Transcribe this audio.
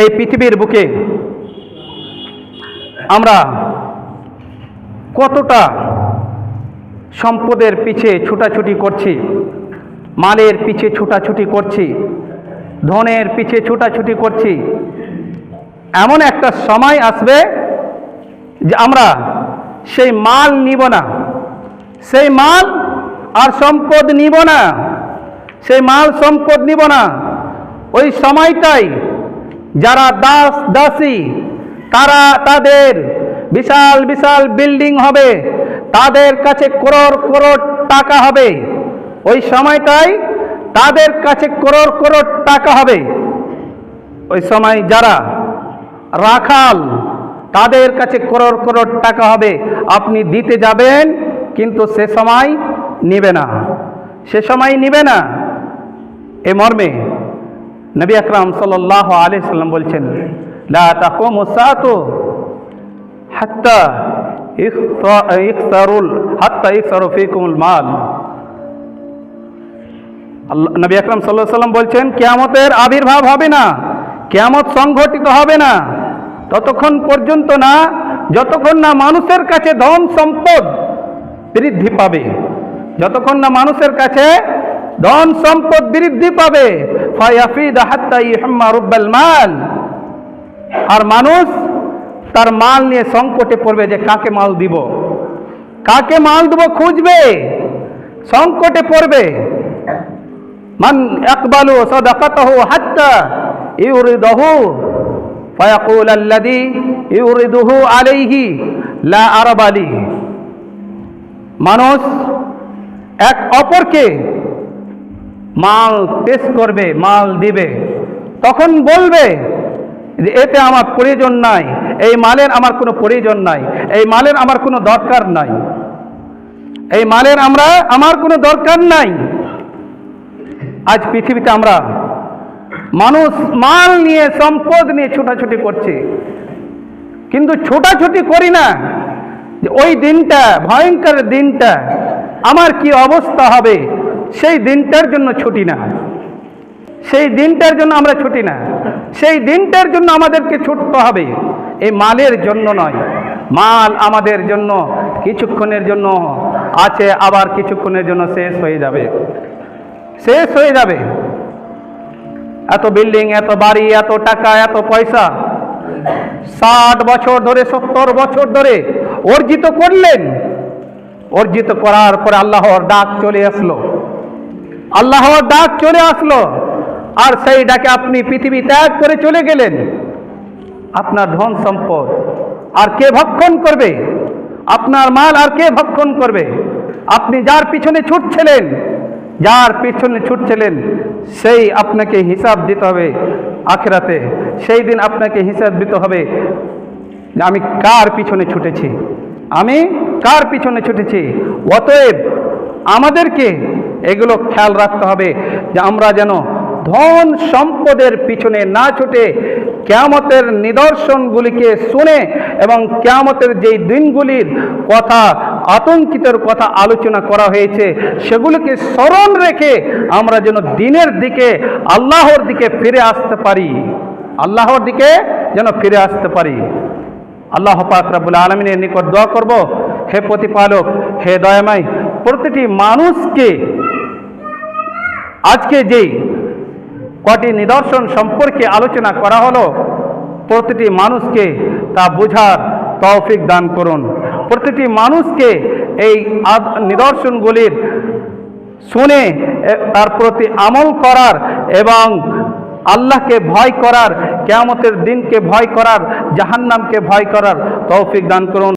এই পৃথিবীর বুকে আমরা কতটা সম্পদের পিছে ছুটাছুটি করছি, মালের পিছে ছুটাছুটি করছি, ধনের পিছে ছুটাছুটি করছি, এমন একটা সময় আসবে যে আমরা সেই মাল নিব না। সেই মাল আর সম্পদ নিব না। সেই মাল সম্পদ নিব না। ওই সময়টাই যারা দাস দাসী, তারা তাদের বিশাল বিশাল বিল্ডিং হবে, তাদের কাছে করোড় করোড় টাকা হবে। ওই সময়টাই তাদের কাছে করোড় করোড় টাকা হবে। ওই সময় যারা রাখাল, তাদের কাছে করোড় করোড় টাকা হবে। আপনি দিতে যাবেন, কিন্তু সে সময় নিবে না। সে সময় নিবে না। এ মর্মে নবী আকরাম সাল্লাহ আলি সাল্লাম বলছেন মাল। নবী আকরাম সাল্লাম বলছেন, কেয়ামতের আবির্ভাব হবে না, কেয়ামত সংঘটিত হবে না। ততক্ষণ পর্যন্ত না, যতক্ষণ না মানুষের কাছে ধন সম্পদ বৃদ্ধি পাবে, যতক্ষণ না মানুষের কাছে ধন সম্পদ বৃদ্ধি পাবে। মাল। আর মানুষ তার মাল নিয়ে সংকটে পড়বে যে কাকে মাল দিব? কাকে মাল দেবো খুঁজবে? সংকটে পড়বে। মান আকবালু সদাকাতাহু হাত্তা ইউরিদাহু ফায়াকুল আল্লাযী ইউরিদুহু আলাইহি লা আরাবালি। মানুষ এক অপরকে মাল পেশ করবে, মাল দিবে। তখন বলবে যে, এতে আমার প্রয়োজন নাই, এই মালের আমার কোনো প্রয়োজন নাই, এই মালের আমার কোনো দরকার নাই, এই মালের আমরা, আমার কোনো দরকার নাই। আজ পৃথিবীতে আমরা মানুষ মাল নিয়ে, সম্পদ নিয়ে ছোটাছুটি করছে। কিন্তু ছোটাছুটি করি না যে, ওই দিনটা, ভয়ঙ্কর দিনটা, আমার কি অবস্থা হবে? সেই দিনটার জন্য ছুটি না। সেই দিনটার জন্য আমরা ছুটি না। সেই দিনটার জন্য আমাদেরকে ছুটতে হবে। এই মালের জন্য নয়। মাল আমাদের জন্য, কিছুক্ষণের জন্য আছে, আবার কিছুক্ষণের জন্য শেষ হয়ে যাবে। শেষ হয়ে যাবে। এত বিল্ডিং, এত বাড়ি, এত টাকা, এত পয়সা। ষাট বছর ধরে, সত্তর বছর ধরে অর্জিত করলেন। অর্জিত করার পরে আল্লাহর ডাক চলে আসলো। আল্লাহর ডাক চলে আসলো। আর সেই ডাকে আপনি পৃথিবী ত্যাগ করে চলে গেলেন। আপনার ধন সম্পদ আর কে ভক্ষণ করবে? আপনার মাল আর কে ভক্ষণ করবে? আপনি যার পিছনে ছুটছিলেন, যার পিছনে ছুটছিলেন, সেই আপনাকে হিসাব দিতে হবে আখেরাতে। সেই দিন আপনাকে হিসাব দিতে হবে যে আমি কার পিছনে ছুটেছি। আমি কার পিছনে ছুটেছি? অতএব আমাদেরকে এগুলো খেয়াল রাখতে হবে যে আমরা যেন ধন সম্পদের পিছনে না ছুটে কেয়ামতের নিদর্শনগুলিকে শুনে এবং কেয়ামতের যেই দিনগুলির কথা, আতঙ্কিতের কথা আলোচনা করা হয়েছে, সেগুলিকে স্মরণ রেখে আমরা যেন দিনের দিকে, আল্লাহর দিকে ফিরে আসতে পারি। আল্লাহর দিকে যেন ফিরে আসতে পারি। আল্লাহ পাক আলমিনের নিকট দোয়া করব, হে প্রতিপালক, হে দয়াময়, প্রতিটি মানুষকে আজকে যেই কটি নিদর্শন সম্পর্কে আলোচনা করা হলো, প্রতিটি মানুষকে তা বোঝার তৌফিক দান করুন। প্রতিটি মানুষকে এই নিদর্শনগুলির শুনে তার প্রতি আমল করার এবং আল্লাহকে ভয় করার, কেয়ামতের দিনকে ভয় করার, জাহান্নামকে ভয় করার তৌফিক দান করুন।